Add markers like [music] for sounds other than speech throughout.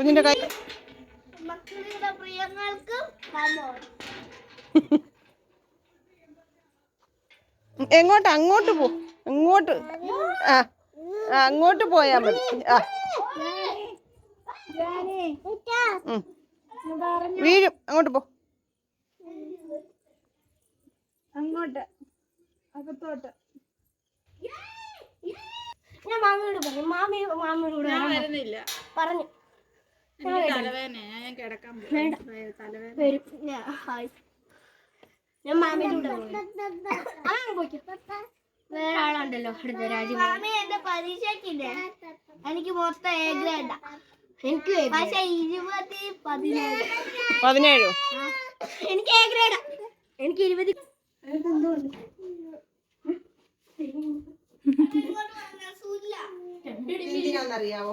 കുഞ്ഞിന്റെ കൈ എങ്ങോട്ട്? അങ്ങോട്ട് പോ. അങ്ങോട്ട്. ആ. അങ്ങോട്ട് പോയാ മതി. ആ. വീഴും. അങ്ങോട്ട് പോ. അങ്ങോട്ട്. അകത്തോട്ട്. ഞാൻ മാമിയോട് പറഞ്ഞു മാമി മാമിയോട് വരാൻ പറഞ്ഞു. വേറെ ആളുണ്ടല്ലോ അടുത്ത രാജ്യം. പരീക്ഷക്കില്ലേ എനിക്ക് മൊത്തം എ ഗ്രേഡാ എനിക്ക് പക്ഷെ ഇരുപത് പതിനേഴ്. പതിനേഴോ? എനിക്ക് എ ഗ്രേഡാ എനിക്ക് ഇരുപത്. എന്തിനാന്നറിയാവോ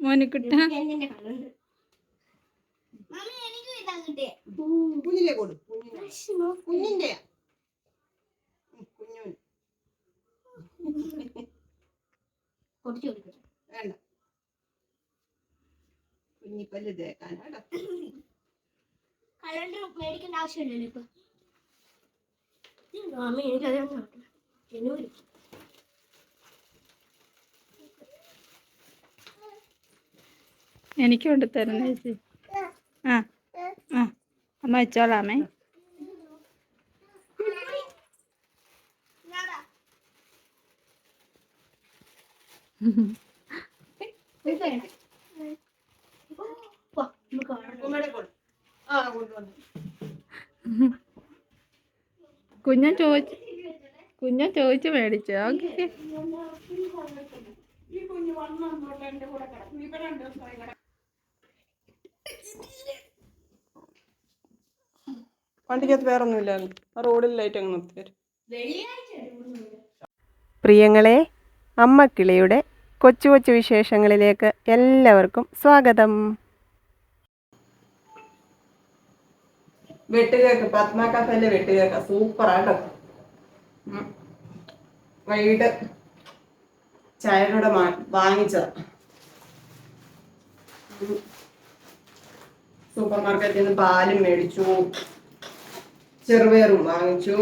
മോനിക്കുട്ട. കുഞ്ഞിലെ കൊടു കുഞ്ഞിന്റെ. കുഞ്ഞു വേണ്ട. കുഞ്ഞിപ്പല്ല് തേക്കാനാട്ടോ കലണ്ടർ മേടിക്കേണ്ട ആവശ്യമില്ലല്ലോ ഇപ്പൊ. മമ്മി എനിക്കത് എനിക്ക് കൊണ്ട് തരുന്ന ചേച്ചി. ആ ആ അമ്മ വെച്ചോളാമേ കുഞ്ഞൻ ചോദിച്ചു കുഞ്ഞൻ ചോദിച്ചു മേടിച്ചു. ഓക്കെ. വണ്ടിക്കകത്ത് വേറെ ഒന്നുമില്ലായിരുന്നു ആ റോഡിൽ ലൈറ്റ് അങ്ങ് നിർത്തി പ്രിയങ്ങളെ അമ്മക്കിളിയുടെ കൊച്ചു കൊച്ചു വിശേഷങ്ങളിലേക്ക് എല്ലാവർക്കും സ്വാഗതം. വെട്ടുകേക്ക് പത്മ കഫേന്റെ വെട്ടുകേക്ക. സൂപ്പറാട്ടോ ആട്ടോ. വൈകിട്ട് ചായയുടെ വാങ്ങിച്ചത്. സൂപ്പർ മാർക്കറ്റിൽ നിന്ന് പാലും മേടിച്ചു. ചെറുപയറും വാങ്ങിച്ചു.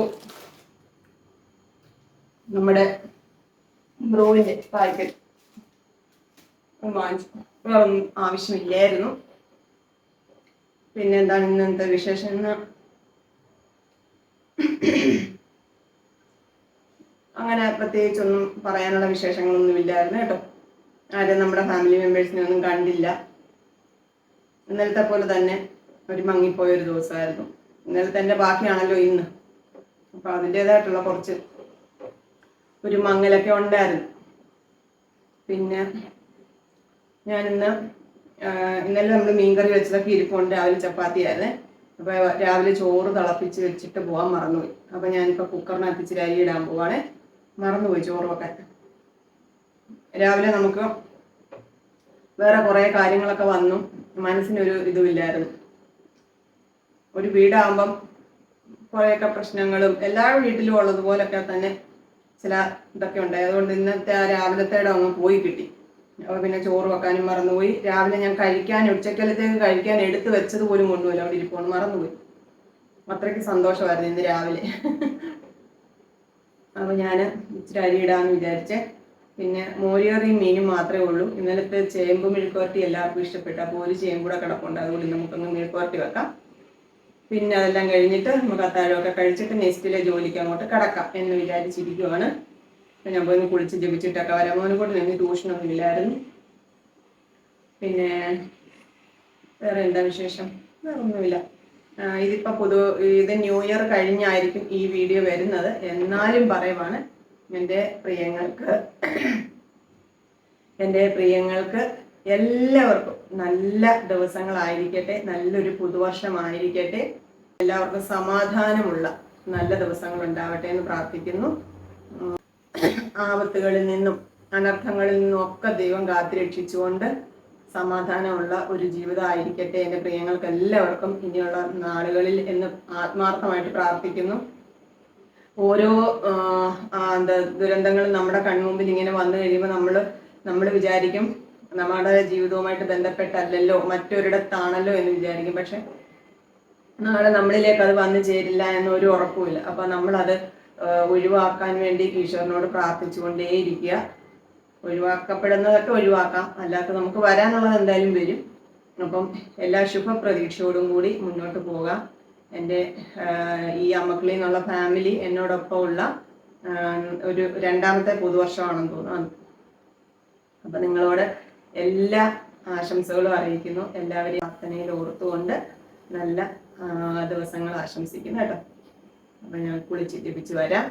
നമ്മുടെ ബ്രോയിന്റെ പാക്കറ്റ് വാങ്ങിച്ചു. വേറൊന്നും ആവശ്യമില്ലായിരുന്നു. പിന്നെ എന്താണ് ഇന്നത്തെ വിശേഷം? അങ്ങനെ പ്രത്യേകിച്ചൊന്നും പറയാനുള്ള വിശേഷങ്ങളൊന്നും ഇല്ലായിരുന്നു കേട്ടോ. ആരും നമ്മുടെ ഫാമിലി മെമ്പേഴ്സിനെ ഒന്നും കണ്ടില്ല. ഇന്നലത്തെ പോലെ തന്നെ ഒരു മങ്ങിപ്പോയൊരു ദിവസമായിരുന്നു. ഇന്നലത്തെ തന്നെ ബാക്കിയാണല്ലോ ഇന്ന്. അപ്പൊ അതിന്റെതായിട്ടുള്ള കുറച്ച് ഒരു മങ്ങലൊക്കെ ഉണ്ടായിരുന്നു. പിന്നെ ഞാൻ ഇന്ന് ഇന്നലെ നമ്മൾ മീൻകറി വെച്ചതൊക്കെ ഇരിപ്പുണ്ട്. രാവിലെ ചപ്പാത്തി ആയിരുന്നെ. അപ്പൊ രാവിലെ ചോറ് തിളപ്പിച്ച് വെച്ചിട്ട് പോകാൻ മറന്നുപോയി. അപ്പൊ ഞാനിപ്പോ കുക്കറിനകത്ത് ഇച്ചിരി അരി ഇടാൻ പോവാണെ. മറന്നുപോയി ചോറ് വെക്കാൻ രാവിലെ നമുക്ക് വേറെ കുറെ കാര്യങ്ങളൊക്കെ വന്നു. മനസ്സിനൊരു ഇതുമില്ലായിരുന്നു ഒരു വീടാകുമ്പം കുറേയൊക്കെ പ്രശ്നങ്ങളും എല്ലാ വീട്ടിലും ഉള്ളതുപോലൊക്കെ തന്നെ ചില ഇതൊക്കെ ഉണ്ടായി അതുകൊണ്ട് ഇന്നത്തെ ആ രാവിലത്തെ അങ്ങ് പോയി കിട്ടി. അപ്പോൾ പിന്നെ ചോറ് വെക്കാനും മറന്നുപോയി. രാവിലെ ഞാൻ കഴിക്കാൻ ഉച്ചക്കലത്തേക്ക് കഴിക്കാൻ എടുത്തു വെച്ചത് പോലും കൊണ്ടുപോയില്ല. അവിടെ ഇരിപ്പോണ് മറന്നുപോയി. അത്രയ്ക്ക് സന്തോഷമായിരുന്നു ഇന്ന് രാവിലെ. അപ്പോൾ ഞാൻ ഇച്ചിരി അരി ഇടാന്ന് വിചാരിച്ചേ. പിന്നെ മോരുകറിയും മീനും മാത്രമേ ഉള്ളൂ. ഇന്നലത്തെ ചേമ്പ് മെഴുക്കുവരട്ടി എല്ലാവർക്കും ഇഷ്ടപ്പെട്ടു. അപ്പോൾ ഒരു ചേമ്പ് കൂടെ കിടപ്പുണ്ട്. അതുകൊണ്ട് നമുക്കൊന്ന് മെഴുക്കുവരട്ടി വെക്കാം. പിന്നെ അതെല്ലാം കഴിഞ്ഞിട്ട് നമുക്ക് അത്താഴമൊക്കെ കഴിച്ചിട്ട് നെക്സ്റ്റിലെ ജോലിക്ക് അങ്ങോട്ട് കിടക്കാം എന്ന് വിചാരിച്ചിരിക്കുവാണ്. ഞാൻ പോയി കുളിച്ച് ജപിച്ചിട്ടൊക്കെ വരാം. മോനെ കൊണ്ട് നിന്ന് ട്യൂഷനൊന്നും ഇല്ലായിരുന്നു. പിന്നെ വേറെ എന്താ വിശേഷം? വേറെ ഒന്നുമില്ല. ഇതിപ്പോ പൊതു ഇത് ന്യൂ ഇയർ കഴിഞ്ഞായിരിക്കും ഈ വീഡിയോ വരുന്നത്. എന്നാലും പറയുവാണ് എന്റെ പ്രിയങ്ങൾക്ക് എന്റെ പ്രിയങ്ങൾക്ക് എല്ലാവർക്കും നല്ല ദിവസങ്ങളായിരിക്കട്ടെ നല്ലൊരു പുതുവർഷമായിരിക്കട്ടെ. എല്ലാവർക്കും സമാധാനമുള്ള നല്ല ദിവസങ്ങൾ ഉണ്ടാവട്ടെ എന്ന് പ്രാർത്ഥിക്കുന്നു. ആപത്തുകളിൽ നിന്നും അനർത്ഥങ്ങളിൽ നിന്നും ഒക്കെ ദൈവം കാത്തിരക്ഷിച്ചുകൊണ്ട് സമാധാനമുള്ള ഒരു ജീവിതമായിരിക്കട്ടെ എന്റെ പ്രിയങ്ങൾക്ക് എല്ലാവർക്കും ഇനിയുള്ള നാളുകളിൽ എന്ന് ആത്മാർത്ഥമായിട്ട് പ്രാർത്ഥിക്കുന്നു. ഓരോ എന്താ ദുരന്തങ്ങളും നമ്മുടെ കൺമുമ്പിൽ ഇങ്ങനെ വന്നു കഴിയുമ്പോൾ നമ്മൾ നമ്മൾ വിചാരിക്കും നമ്മുടെ ജീവിതവുമായിട്ട് ബന്ധപ്പെട്ടല്ലല്ലോ മറ്റൊരിടത്താണല്ലോ എന്ന് വിചാരിക്കും. പക്ഷെ നാളെ നമ്മളിലേക്ക് അത് വന്നു ചേരില്ല എന്നൊരു ഉറപ്പുമില്ല. അപ്പൊ നമ്മളത് ഒഴിവാക്കാൻ വേണ്ടി ഈശ്വരനോട് പ്രാർത്ഥിച്ചുകൊണ്ടേയിരിക്കുക. ഒഴിവാക്കപ്പെടുന്നതൊക്കെ ഒഴിവാക്കാം. അല്ലാത്ത നമുക്ക് വരാനുള്ളത് എന്തായാലും വരും. അപ്പം എല്ലാ ശുഭപ്രതീക്ഷയോടും കൂടി മുന്നോട്ട് പോകാം. എന്റെ ഈ അമ്മക്കിളി എന്നുള്ള ഫാമിലി എന്നോടൊപ്പം ഉള്ള ഒരു രണ്ടാമത്തെ പുതുവർഷമാണെന്ന് തോന്നുന്നു. അപ്പം നിങ്ങളോട് എല്ലാ ആശംസകളും അറിയിക്കുന്നു. എല്ലാവരെയും പ്രാർത്ഥനയിൽ ഓർത്തുകൊണ്ട് നല്ല ദിവസങ്ങൾ ആശംസിക്കുന്നു കേട്ടോ. അപ്പം ഞാൻ കുളിച്ച് ജപിച്ച് വരാം.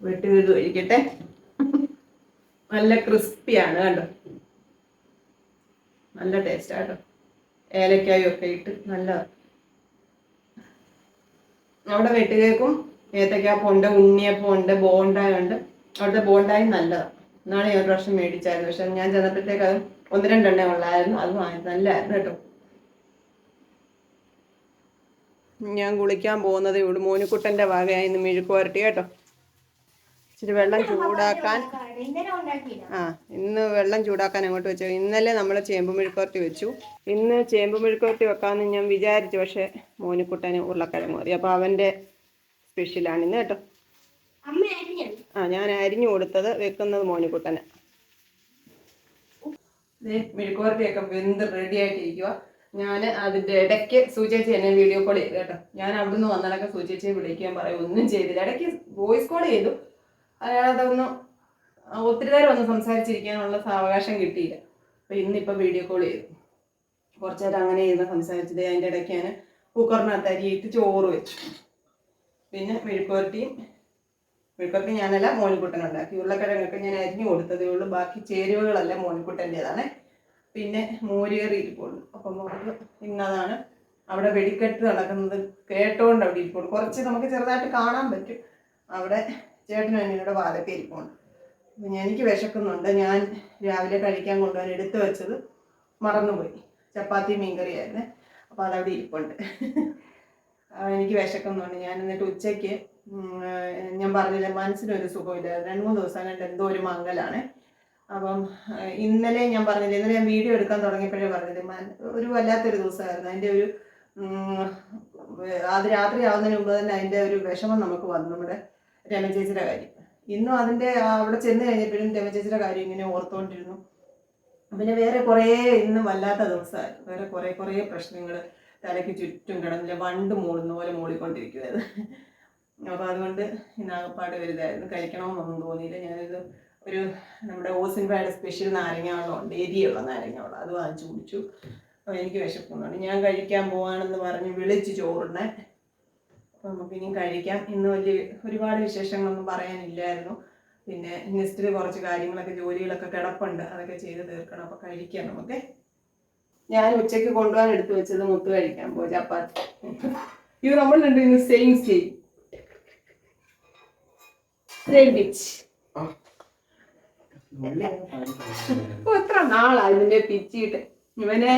വെട്ടുകീത് ഒഴിക്കട്ടെ. നല്ല ക്രിസ്പിയാണ് കണ്ടോ നല്ല ടേസ്റ്റ് കേട്ടോ. ഏലക്കായും ഒക്കെ ഇട്ട് നല്ല അവിടെ വെട്ടുകേക്കും. ഏത്തക്കാപ്പം ഉണ്ട് ഉണ്ണിയപ്പം ഉണ്ട് ബോണ്ടായ ഉണ്ട്. അവിടുത്തെ ബോണ്ടായും നല്ലതാണ് നാളെ ഒരു പ്രാവശ്യം മേടിച്ചായിരുന്നു. പക്ഷെ ഞാൻ ചെന്നപ്പോഴത്തേക്ക് അത് ഒന്ന് രണ്ടെണ്ണേ ഉള്ളായിരുന്നു. അത് നല്ലതായിരുന്നു കേട്ടോ. ഞാൻ കുളിക്കാൻ പോകുന്നത് ഇവിടെ മോനുക്കുട്ടന്റെ വകയായി ഇന്ന് മെഴുക്ക് വരട്ടി കേട്ടോ. ഇച്ചിരി വെള്ളം ചൂടാക്കാൻ ആ ഇന്ന് വെള്ളം ചൂടാക്കാൻ അങ്ങോട്ട് വെച്ചു. ഇന്നലെ നമ്മൾ ചേമ്പ് മെഴുക്കുവരട്ടി വെച്ചു. ഇന്ന് ചേമ്പ് മെഴുക്കുവരട്ടി വെക്കാമെന്ന് ഞാൻ വിചാരിച്ചു. പക്ഷേ മോനുക്കുട്ടന് ഉരുളക്കിഴങ്ങ് മതി അപ്പോൾ അവന്റെ സ്പെഷ്യലാണ് ഇന്ന് കേട്ടോ. ആ ഞാൻ അരിഞ്ഞു കൊടുത്തത് വെക്കുന്നത് മോനുക്കുട്ടന്. മെഴുക്കുവരട്ടിയൊക്കെ വെന്ത് റെഡി ആയിട്ടിരിക്കുക ഞാൻ അതിന്റെ ഇടയ്ക്ക് സൂചേച്ചി എന്നെ വീഡിയോ കോൾ ചെയ്തു കേട്ടോ. ഞാൻ അവിടുന്ന് വന്നാലൊക്കെ സൂചേച്ചിയെ വിളിക്കാൻ പറയും. ഒന്നും ചെയ്തില്ല. ഇടയ്ക്ക് വോയിസ് കോൾ ചെയ്തു. അതൊന്നും ഒത്തിരി നേരം ഒന്നും സംസാരിച്ചിരിക്കാനുള്ള സാവകാശം കിട്ടിയില്ല. അപ്പം ഇന്നിപ്പോൾ വീഡിയോ കോൾ ചെയ്തു. കുറച്ച് നേരം അങ്ങനെ ഇരുന്ന് സംസാരിച്ചത് അതിന്റെ ഇടയ്ക്ക് ഞാൻ കുക്കറിനകത്ത് അരിയിട്ട് ചോറ് വെച്ചു. പിന്നെ മെഴുക്കുവരട്ടിയും മെഴുക്കുവരട്ടി ഞാനല്ല മോനിക്കുട്ടനുണ്ടാക്കി. ഉരുളക്കിഴങ്ങൊക്കെ ഞാൻ അരിഞ്ഞു കൊടുത്തതേ ഉള്ളൂ. ബാക്കി ചേരുവകളെല്ലാം മോനിക്കുട്ടന്റെതാണ്. പിന്നെ മോരുകറി ഇരിപ്പുണ്ട് അപ്പം നമുക്ക് ഇന്നതാണ് അവിടെ വെടിക്കെട്ട് നടക്കുന്നത് കേട്ടോണ്ട് അവിടെ ഇരിപ്പുണ്ട് കുറച്ച് നമുക്ക് ചെറുതായിട്ട് കാണാൻ പറ്റും. അവിടെ ചേട്ടനും എന്നോട് വാതൊക്കെ ഇരിപ്പുണ്ട്. എനിക്ക് വിശക്കുന്നുണ്ട്. ഞാൻ രാവിലെ കഴിക്കാൻ കൊണ്ടുപോകാൻ എടുത്തു വെച്ചത് മറന്നുപോയി. ചപ്പാത്തി മീൻകറിയായിരുന്നേ അപ്പോൾ അതവിടെ ഇരിപ്പുണ്ട്. എനിക്ക് വിശക്കുന്നുണ്ട്. ഞാൻ എന്നിട്ട് ഉച്ചയ്ക്ക് ഞാൻ പറഞ്ഞില്ല മനസ്സിനൊരു സുഖമില്ല. രണ്ട് മൂന്ന് ദിവസം കണ്ട് എന്തോ ഒരു മംഗലാണ്. അപ്പം ഇന്നലെ ഞാൻ പറഞ്ഞില്ല ഇന്നലെ ഞാൻ വീഡിയോ എടുക്കാൻ തുടങ്ങിയപ്പോഴേ പറഞ്ഞില്ല ഒരു വല്ലാത്തൊരു ദിവസമായിരുന്നു. അതിന്റെ ഒരു അത് രാത്രി ആവുന്നതിന് മുമ്പ് തന്നെ അതിന്റെ ഒരു വിഷമം നമുക്ക് വന്നു നമ്മുടെ രമചേച്ചിയുടെ കാര്യം. ഇന്നും അതിന്റെ അവിടെ ചെന്ന് കഴിഞ്ഞപ്പോഴും രമചേച്ചിയുടെ കാര്യം ഇങ്ങനെ ഓർത്തുകൊണ്ടിരുന്നു പിന്നെ വേറെ കുറേ ഇന്നും വല്ലാത്ത ദിവസമായിരുന്നു. വേറെ കുറേ കുറേ പ്രശ്നങ്ങൾ തലയ്ക്ക് ചുറ്റും കിടന്നില്ല വണ്ട് മൂടുന്ന പോലെ മൂടിക്കൊണ്ടിരിക്കുമായിരുന്നു അപ്പോൾ അതുകൊണ്ട് ഇന്നാകപ്പാട് വലുതായിരുന്നു. കഴിക്കണമെന്നൊന്നും തോന്നിയില്ല. ഞാനിത് ഒരു നമ്മുടെ ഓസിൻഫായുടെ സ്പെഷ്യൽ നാരങ്ങ വെള്ളമുണ്ട് എരിയുള്ള നാരങ്ങ വെള്ളം അത് വാങ്ങിച്ചു കുടിച്ചു. എനിക്ക് വിശക്കുന്നുണ്ട് ഞാൻ കഴിക്കാൻ പോവാണെന്ന് പറഞ്ഞ് വിളിച്ച് ചോറിനെ അപ്പോൾ ഇനിയും കഴിക്കാം. ഇന്ന് വലിയ ഒരുപാട് വിശേഷങ്ങളൊന്നും പറയാനില്ലായിരുന്നു. പിന്നെ നെസ്റ്റിൽ കുറച്ച് കാര്യങ്ങളൊക്കെ ജോലികളൊക്കെ കിടപ്പുണ്ട്. അതൊക്കെ ചെയ്ത് തീർക്കണം. അപ്പോൾ കഴിക്കാം നമുക്ക്. ഞാൻ ഉച്ചയ്ക്ക് കൊണ്ടുപോകാൻ എടുത്തു വെച്ചത് മുത്ത് കഴിക്കാൻ പോയി. ചപ്പാത്തി. ഇത് ഇന്ന് സെയിം സെയിം സെയിം ഇപ്പൊ എത്ര നാളാ ഇതിന്റെ പിച്ചിട്ട് ഇവനെ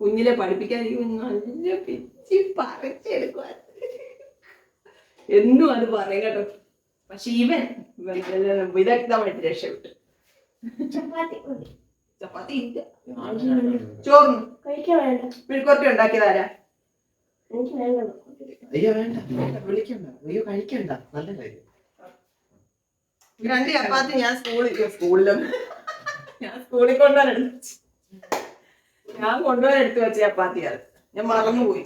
കുഞ്ഞിലെ പഠിപ്പിക്കാൻ നല്ല പിച്ചി പറിച്ചെടുക്കുക എന്നും അത് പറയും കേട്ടോ. പക്ഷെ ഇവൻ വിദഗ്ധമായിട്ട് രക്ഷപ്പെട്ടു. ചപ്പാത്തി ഇല്ല. ചോറിന്. കഴിക്കാൻ വേണ്ട. മെഴുക്കുവരട്ടി ഉണ്ടാക്കിയതാരാ അയ്യോ വേണ്ട. വിളിക്കണ്ട. അയ്യോ കഴിക്കണ്ട. നല്ല കാര്യം. രണ്ട് ചപ്പാത്തി ഞാൻ സ്കൂളിൽ [laughs] സ്കൂളിലും. ഞാൻ സ്കൂളിൽ എടുത്തു. ഞാൻ കൊണ്ടുവരാൻ എടുത്തു വെച്ച ചപ്പാത്തിയാണ്. ഞാൻ മറന്നുപോയി.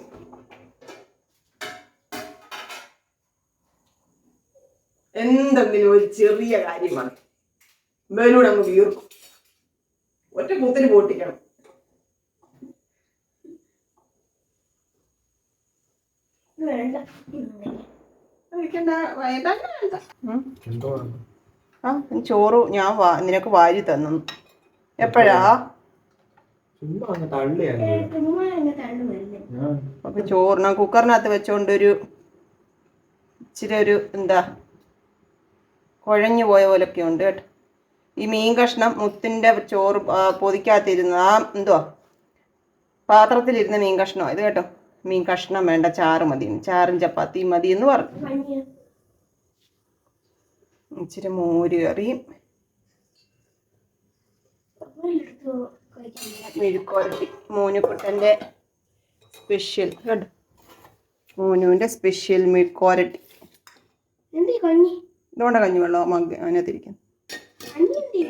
എന്തെങ്കിലും ഒരു ചെറിയ കാര്യമാണ് ബലൂൺ അങ്ങ് വീർക്കും. ഒറ്റ കൂത്തിന് പൊട്ടിക്കണം. വേണ്ട. വേണ്ട. വേണ്ട ആ ചോറ് ഞാൻ വാ നിനക്ക് വാരി തന്നു. എപ്പോഴാ? അപ്പൊ ചോറിന കുക്കറിനകത്ത് വെച്ചോണ്ട് ഒരു ഇച്ചിരി ഒരു എന്താ കുഴഞ്ഞു പോയ പോലൊക്കെ ഉണ്ട് കേട്ടോ. ഈ മീൻ കഷ്ണം മുത്തിന്റെ ചോറ് ആ, പൊതിക്കകത്തിരുന്ന് ആ എന്തുവാ? പാത്രത്തിലിരുന്ന മീൻ കഷ്ണമാണ് ഇത് കേട്ടോ. മീൻ കഷ്ണം വേണ്ട ചാറ് മതി ചാറും ചപ്പാത്തിയും മതി എന്ന് പറഞ്ഞു. ഇച്ചിരി മോര് കറിയും മെഴുക്കുരട്ടി മോനുക്കുട്ടന്റെ സ്പെഷ്യൽ കേട്ടോ മോനുവിന്റെ സ്പെഷ്യൽ കഞ്ഞി? ഇതുകൊണ്ട് കഞ്ഞിവെള്ളം മഗ് അതിനകത്തിരിക്കുന്നു. കഞ്ഞി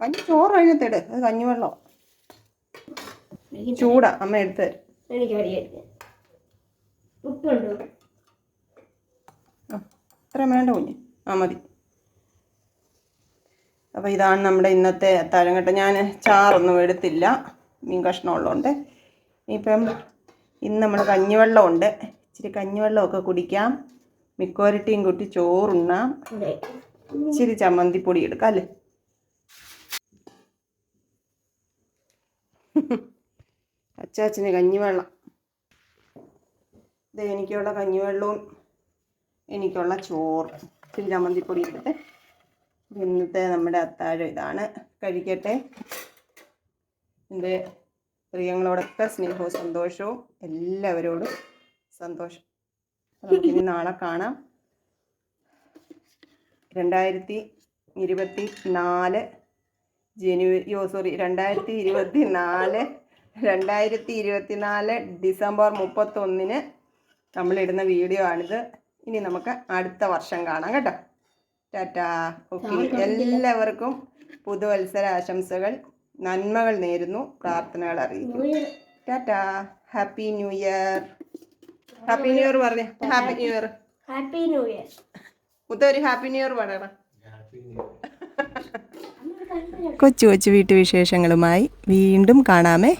കഞ്ഞി ചോറ് അതിനകത്തിട്. അത് കഞ്ഞിവെള്ളം ചൂടാ. അമ്മ എടുത്തു തരും. എനിക്ക് അറിയാം ഉപ്പുണ്ടോ ഇത്രയും വേണ്ട കുഞ്ഞ് ആ മതി. അപ്പോൾ ഇതാണ് നമ്മുടെ ഇന്നത്തെ അത്താഴം ഞാൻ ചാറൊന്നും എടുത്തില്ല. മീൻ കഷ്ണം ഉള്ളതുകൊണ്ട് ഇപ്പം ഇന്ന് നമ്മൾ കഞ്ഞിവെള്ളമുണ്ട്. ഇച്ചിരി കഞ്ഞിവെള്ളമൊക്കെ കുടിക്കാം. മിക്കോരട്ടിയും കൂട്ടി ചോറുണ്ണാം. ഇച്ചിരി ചമ്മന്തിപ്പൊടി എടുക്കാം അല്ലേ? അച്ചാച്ചന് കഞ്ഞിവെള്ളം. ഇത് എനിക്കുള്ള കഞ്ഞിവെള്ളവും എനിക്കുള്ള ചോറ് ഇച്ചിരി ചമ്മന്തിപ്പൊടി എടുത്ത് ഇന്നത്തെ നമ്മുടെ അത്താഴം ഇതാണ്. കഴിക്കട്ടെ. എന്റെ പ്രിയങ്ങളോടൊക്കെ സ്നേഹവും സന്തോഷവും എല്ലാവരോടും സന്തോഷം. നമുക്കിനി നാളെ കാണാം. രണ്ടായിരത്തി ഇരുപത്തി നാല് ജനുവരി യോ സോറി രണ്ടായിരത്തി ഇരുപത്തി നാല് രണ്ടായിരത്തി ഇരുപത്തി നാല് ഡിസംബർ മുപ്പത്തൊന്നിന് നമ്മളിടുന്ന വീഡിയോ ആണിത്. ഇനി നമുക്ക് അടുത്ത വർഷം കാണാം കേട്ടോ. ടാറ്റാ. ഓക്കെ. എല്ലാവർക്കും പുതുവത്സര ആശംസകൾ. നന്മകൾ നേരുന്നു. പ്രാർത്ഥനകൾ അറിയിക്കുന്നു. Tata. Happy new year happy new year പറഞ്ഞേ. Happy new year happy new year മുത്ത ഒരു ഹാപ്പി ന്യൂ ഇയർ പറയണം കൊച്ചു കൊച്ചു വീട്ടുവിശേഷങ്ങളുമായി വീണ്ടും കാണാമേ.